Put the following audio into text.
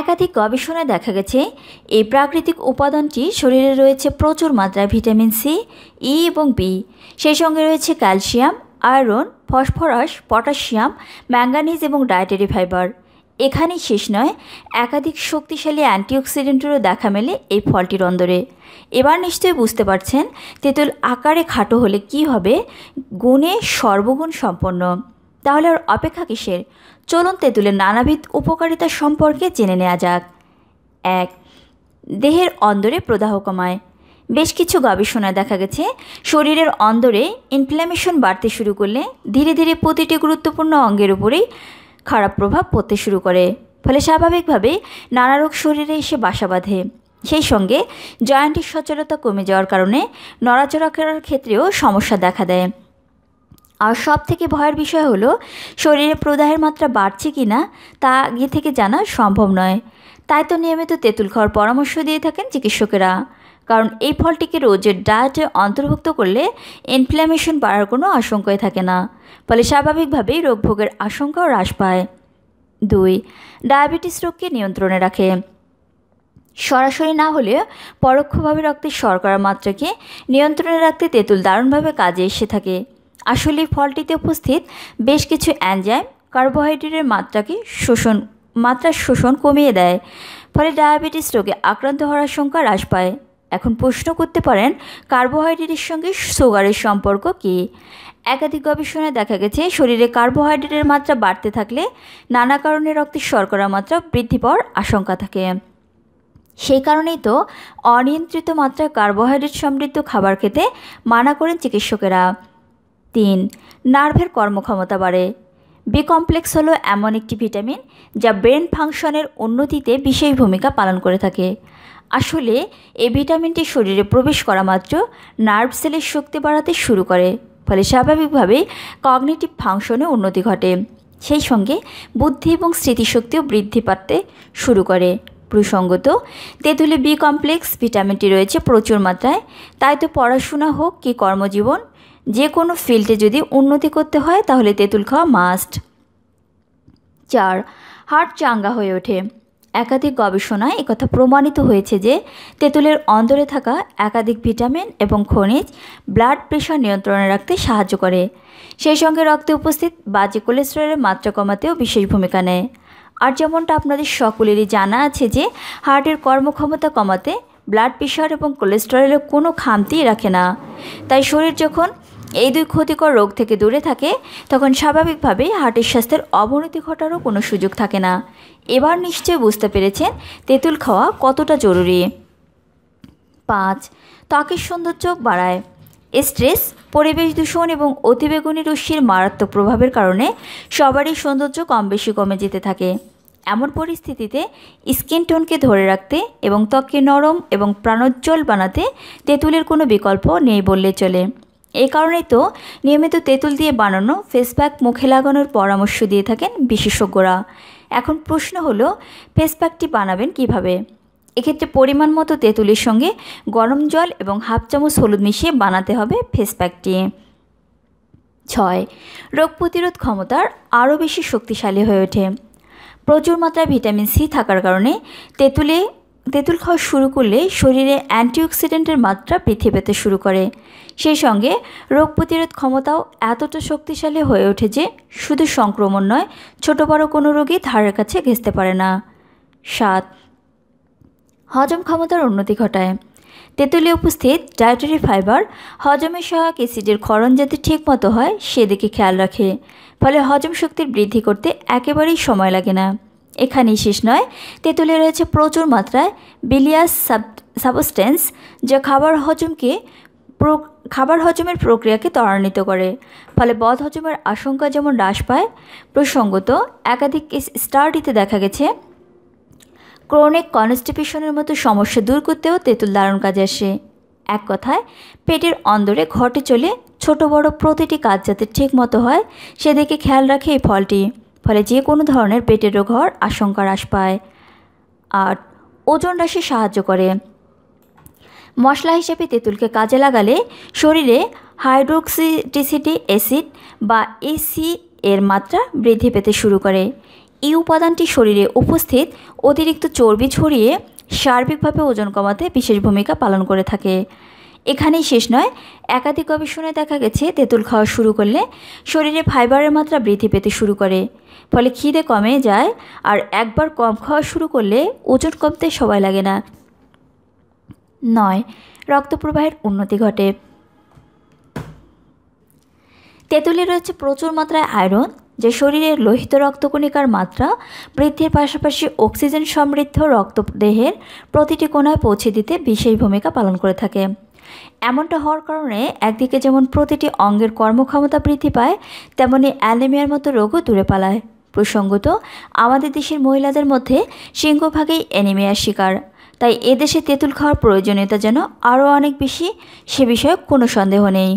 একাধিক গবেষণায় দেখা গেছে, এই প্রাকৃতিক উপাদানটি শরীরে রয়েছে প্রচুর মাত্রায় ভিটামিন সি, ই এবং বি। সেই সঙ্গে রয়েছে calcium, iron, phosphorus, potassium, manganese এবং ডায়েটারি ফাইবার। এখানেই শেষ নয়, একাধিক শক্তিশালী অ্যান্টিঅক্সিডেন্টেরও দেখা মেলে এই ফলটির অন্দরে। এবার নিশ্চয়ই বুঝতে পারছেন তেঁতুল আকারে খাটো হলে কি হবে, গুণে সর্বগুণ সম্পন্ন। তাহলে আর অপেক্ষা কিসের? চলুন তেঁতুলের নানাবিধ উপকারিতা সম্পর্কে জেনে নেওয়া যাক। এক, দেহের অন্দরে প্রদাহ কমায়। বেশ কিছু গবেষণায় দেখা গেছে, শরীরের অন্দরে ইনফ্ল্যামেশন বাড়তে শুরু করলে ধীরে ধীরে প্রতিটি গুরুত্বপূর্ণ অঙ্গের উপরেই খারাপ প্রভাব পড়তে শুরু করে। ফলে স্বাভাবিকভাবেই নানা রোগ শরীরে এসে বাসা বাঁধে। সেই সঙ্গে জয়েন্টের সচলতা কমে যাওয়ার কারণে নড়াচড়া করার ক্ষেত্রেও সমস্যা দেখা দেয়। আর সব থেকে ভয়ের বিষয় হলো, শরীরে প্রদাহের মাত্রা বাড়ছে কি না তা আগে থেকে জানা সম্ভব নয়। তাই তো নিয়মিত তেঁতুল খাওয়ার পরামর্শ দিয়ে থাকেন চিকিৎসকেরা। কারণ এই ফলটিকে রোজের ডায়েটে অন্তর্ভুক্ত করলে ইনফ্ল্যামেশন বাড়ার কোনো আশঙ্কাই থাকে না, ফলে স্বাভাবিকভাবেই রোগভোগের আশঙ্কাও হ্রাস পায়। দুই, ডায়াবেটিস রোগকে নিয়ন্ত্রণে রাখে। সরাসরি না হলেও পরোক্ষভাবে রক্তের শর্করার মাত্রাকে নিয়ন্ত্রণে রাখতে তেঁতুল দারুণভাবে কাজে এসে থাকে। আসলে ফলটিতে উপস্থিত বেশ কিছু অ্যানজাইম কার্বোহাইড্রেটের মাত্রাকে শোষণ মাত্রার শোষণ কমিয়ে দেয়, ফলে ডায়াবেটিস রোগে আক্রান্ত হওয়ার আশঙ্কা হ্রাস পায়। এখন প্রশ্ন করতে পারেন, কার্বোহাইড্রেটের সঙ্গে সুগারের সম্পর্ক কী? একাধিক গবেষণায় দেখা গেছে, শরীরে কার্বোহাইড্রেটের মাত্রা বাড়তে থাকলে নানা কারণে রক্তের শর্করা মাত্রা বৃদ্ধি পাওয়ার আশঙ্কা থাকে। সেই কারণেই তো অনিয়ন্ত্রিত মাত্রায় কার্বোহাইড্রেট সমৃদ্ধ খাবার খেতে মানা করেন চিকিৎসকেরা। তিন। নার্ভের কর্মক্ষমতা বাড়ে। বি কমপ্লেক্স হলো এমন একটি ভিটামিন যা ব্রেন ফাংশনের উন্নতিতে বিশেষ ভূমিকা পালন করে থাকে। আসলে, এই ভিটামিনটি শরীরে প্রবেশ করা মাত্র নার্ভ সেলের শক্তি বাড়াতে শুরু করে, ফলে স্বাভাবিকভাবেই কগনিটিভ ফাংশনে উন্নতি ঘটে। সেই সঙ্গে বুদ্ধি এবং স্মৃতিশক্তিও বৃদ্ধি পাতে শুরু করে। প্রসঙ্গত, তেঁতুলে বি কমপ্লেক্স ভিটামিনটি রয়েছে প্রচুর মাত্রায়। তাই তো পড়াশোনা হোক কি কর্মজীবন যে কোনো ফিল্ডে যদি উন্নতি করতে হয়, তাহলে তেঁতুল খাওয়া মাস্ট চার হার্ট চাঙ্গা হয়ে ওঠে। একাধিক গবেষণায় একথা প্রমাণিত হয়েছে যে, তেঁতুলের অন্দরে থাকা একাধিক ভিটামিন এবং খনিজ ব্লাড প্রেশার নিয়ন্ত্রণে রাখতে সাহায্য করে। সেই সঙ্গে রক্তে উপস্থিত বাজে কোলেস্টেরলের মাত্রা কমাতেও বিশেষ ভূমিকা নেয়। আর যেমনটা আপনাদের সকলেরই জানা আছে যে, হার্টের কর্মক্ষমতা কমাতে ব্লাড প্রেশার এবং কোলেস্টেরলের কোনো খামতিই রাখে না। তাই শরীর যখন এই দুই ক্ষতিকর রোগ থেকে দূরে থাকে, তখন স্বাভাবিকভাবেই হার্টের স্বাস্থ্যের অবনতি ঘটারও কোনো সুযোগ থাকে না। এবার নিশ্চয় বুঝতে পেরেছেন তেঁতুল খাওয়া কতটা জরুরি। পাঁচ, ত্বকের সৌন্দর্য বাড়ায়। স্ট্রেস, পরিবেশ দূষণ এবং অতিবেগুনি রশ্মির মারাত্মক প্রভাবের কারণে সবারই সৌন্দর্য কম বেশি কমে যেতে থাকে। এমন পরিস্থিতিতে স্কিন টোনকে ধরে রাখতে এবং ত্বককে নরম এবং প্রাণোজ্জ্বল বানাতে তেঁতুলের কোনো বিকল্প নেই বললে চলে। এই কারণেই তো নিয়মিত তেঁতুল দিয়ে বানানো ফেস প্যাক মুখে লাগানোর পরামর্শ দিয়ে থাকেন বিশেষজ্ঞরা। এখন প্রশ্ন হলো ফেস প্যাকটি বানাবেন কীভাবে? এক্ষেত্রে পরিমাণ মতো তেঁতুলের সঙ্গে গরম জল এবং হাফ চামচ হলুদ মিশিয়ে বানাতে হবে ফেস প্যাকটি ছয়, রোগ প্রতিরোধ ক্ষমতার আরও বেশি শক্তিশালী হয়ে ওঠে। প্রচুর মাত্রায় ভিটামিন সি থাকার কারণে তেঁতুলে তেঁতুল খাওয়া শুরু করলে শরীরে অ্যান্টিঅক্সিডেন্টের মাত্রা বৃদ্ধি পেতে শুরু করে। সেই সঙ্গে রোগ প্রতিরোধ ক্ষমতাও এতটা শক্তিশালী হয়ে ওঠে যে শুধু সংক্রমণ নয়, ছোট বড় কোনো রোগী ধারের কাছে ঘেঁচতে পারে না। সাত, হজম ক্ষমতার উন্নতি ঘটায়। তেঁতুলে উপস্থিত ডায়েটারি ফাইবার হজমের সহায়ক অ্যাসিডের ক্ষরণ যাতে ঠিকমতো হয়, সেদিকে খেয়াল রাখে। ফলে হজম শক্তির বৃদ্ধি করতে একেবারেই সময় লাগে না। এখানেই শেষ নয়। তেঁতুলে রয়েছে প্রচুর মাত্রায় বিলিয়াস সাব সাবস্টেন্স যা খাবার হজমকে খাবার হজমের প্রক্রিয়াকে ত্বরান্বিত করে। ফলে বদ হজমের আশঙ্কা যেমন হ্রাস পায়, প্রসঙ্গত একাধিক স্টাডিতে দেখা গেছে ক্রনিক কনস্টিপেশনের মতো সমস্যা দূর করতেও তেঁতুল দারুণ কাজে আসে। এক কথায়, পেটের অন্দরে ঘটে চলে ছোট বড় প্রতিটি কাজ যাতে ঠিক মতো হয়, সেদিকে খেয়াল রাখে এই ফলটি। ফলে যে কোনো ধরনের পেটের রোগ হওয়ার আশঙ্কা হ্রাস পায়। আর ওজন হ্রাসে সাহায্য করে। মশলা হিসেবে তেঁতুলকে কাজে লাগালে শরীরে হাইড্রোক্সিটিসিটি অ্যাসিড বা এসি এর মাত্রা বৃদ্ধি পেতে শুরু করে। এই উপাদানটি শরীরে উপস্থিত অতিরিক্ত চর্বি ছড়িয়ে সার্বিকভাবে ওজন কমাতে বিশেষ ভূমিকা পালন করে থাকে। এখানেই শেষ নয়। একাধিক গবেষণায় দেখা গেছে, তেঁতুল খাওয়া শুরু করলে শরীরে ফাইবারের মাত্রা বৃদ্ধি পেতে শুরু করে, ফলে খিদে কমে যায় আর একবার কম খাওয়া শুরু করলে ওজন কমতে সময় লাগে না। নয়, রক্ত প্রবাহের উন্নতি ঘটে। তেঁতুলে রয়েছে প্রচুর মাত্রায় আয়রন, যে শরীরের লোহিত রক্তকণিকার মাত্রা বৃদ্ধির পাশাপাশি অক্সিজেন সমৃদ্ধ রক্তদেহের প্রতিটি কোণায় পৌঁছে দিতে বিশেষ ভূমিকা পালন করে থাকে। এমনটা হওয়ার কারণে একদিকে যেমন প্রতিটি অঙ্গের কর্মক্ষমতা বৃদ্ধি পায়, তেমনি অ্যালেমিয়ার মতো রোগও দূরে পালায়। প্রসঙ্গত, আমাদের দেশের মহিলাদের মধ্যে সিংহভাগেই অ্যানিমিয়ার শিকার। তাই এদেশে তেঁতুল খাওয়ার প্রয়োজনীয়তা যেন আরও অনেক বেশি, সে বিষয়ে কোনো সন্দেহ নেই।